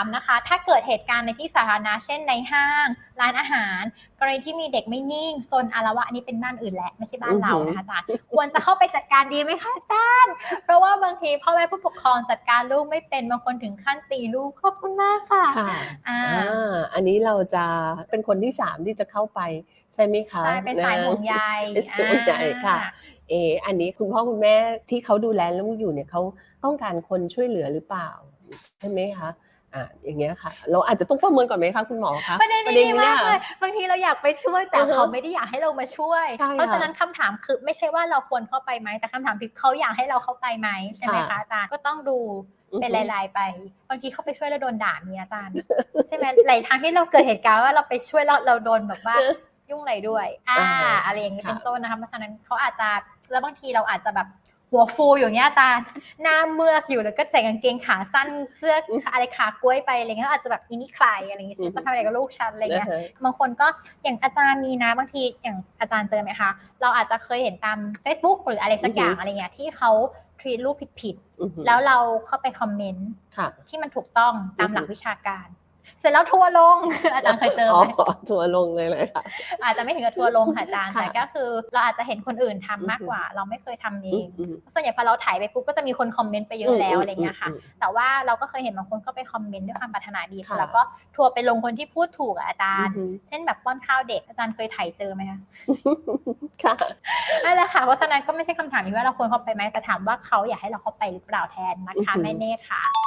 ามนะคะ ถ้าเกิดเหตุการณ์ในที่สาธารณะเช่นในห้าง ร้านอาหาร กรณีที่มีเด็กไม่นิ่งซนอารวะอันนี้เป็นบ้านอื่นแหละไม่ใช่บ้านเรานะคะอาจารย์ควรจะเข้าไปจัดการดีไหมคะอาจารย์เพราะว่าบางทีพ่อแม่ผู้ปกครองจัดการลูกไม่เป็นบางคนถึงขั้นตีลูกขอบคุณมากค่ะค่ะอ่าอ่าอันนี้เราจะเป็นคนที่สามที่จะเข้าไปใช่ไหมคะใช่เป็นสายห่วงใยเป็นสายห่วงใยค่ะอ่าเอออันนี้คุณพ่อคุณแม่ที่เขาดูแลลูกอยู่เนี่ยเขาต้องการคนช่วยเหลือหรือเปล่าใช่ไหมคะ อ่าอย่างเงี้ยค่ะ เราอาจจะต้องประเมินก่อนไหมคะคุณหมอคะประเด็นนี้ดีมากค่ะเลยบางทีเราอยากไปช่วยแต่อือฮะเขาไม่ได้อยากให้เรามาช่วยใช่ค่ะเพราะฉะนั้นคำถามคือไม่ใช่ว่าเราควรเข้าไปไหมแต่คำถามคือเขาอยากให้เราเข้าไปไหมใช่ไหมค่ะคะอาจารย์ก็ต้องดูเป็นอือฮึรายๆไปบางทีเข้าไปช่วยแล้วโดนด่ามีอาจารย์ใช่ไหมหลายทางที่เราเกิดเหตุการณ์ว่าเราไปช่วยแล้วเราโดนแบบว่ายุ่งอะไรด้วย อ่าอ่าฮะอะไรอย่างนี้ค่ะเป็นต้นนะคะเพราะฉะนั้นเขาอาจจะแล้วบางทีเราอาจจะแบบ หัวฟูอยู่เงี้ยอาจารย์หน้าเมือกอยู่แล้วก็ใส่กางเกงขาสั้นเสื้ออะไรขากล้วยไปอะไรเงี้ยก็อาจจะแบบอินี่ใครอะไรอย่างเงี้ยฉันจะทำอะไรกับลูกฉันอะไรเงี้ยนะฮะบางคนก็อย่างอาจารย์มีนะบางทีอย่างอาจารย์เจอไหมคะเราอาจจะเคยเห็นตาม Facebook หรืออะไรสักอย่างอือฮึอะไรเงี้ยที่เขาทรีตรูปผิดอือฮึๆแล้วเราเข้าไปคอมเมนต์ค่ะที่มันถูกต้องตามอือฮึหลักวิชาการ เสร็จแล้วทัวร์ลง อาจารย์เคยเจอไหมทัวร์ลงเลยเลยค่ะ อาจจะไม่ถึงกับทัวร์ลงค่ะอาจารย์ค่ะแต่ก็คือ เราอาจจะเห็นคนอื่นทำอือฮึมากกว่า เราไม่เคยทำเออืงมอืมส่วนใหญ่พอเราถ่ายไปปุ๊บก็จะมีคนคอมเมนต์ไปเยอะแล้วอะไรเงี้ยค่ะมแต่ว่าเราก็เคยเห็นบางคนก็ไปคอมเมนต์ด้วยความปรารถนาดีค่ะแล้วก็ทัวร์ไปลงคนที่พูดถูกอะอาจารย์อืมเช่นแบบป้อนข้าวเด็กอาจารย์เคยถ่ายเจอไหมคะค่ะนั่นแหละค่ะเพราะฉะนั้นก็ไม่ใช่คำถามที่ว่าเราควรเข้าไปไหมแต่ถามว่าเขาอยากให้เราเข้าไปหรือเปล่าแทนนะคะอือฮึแม่เนตรค่ะ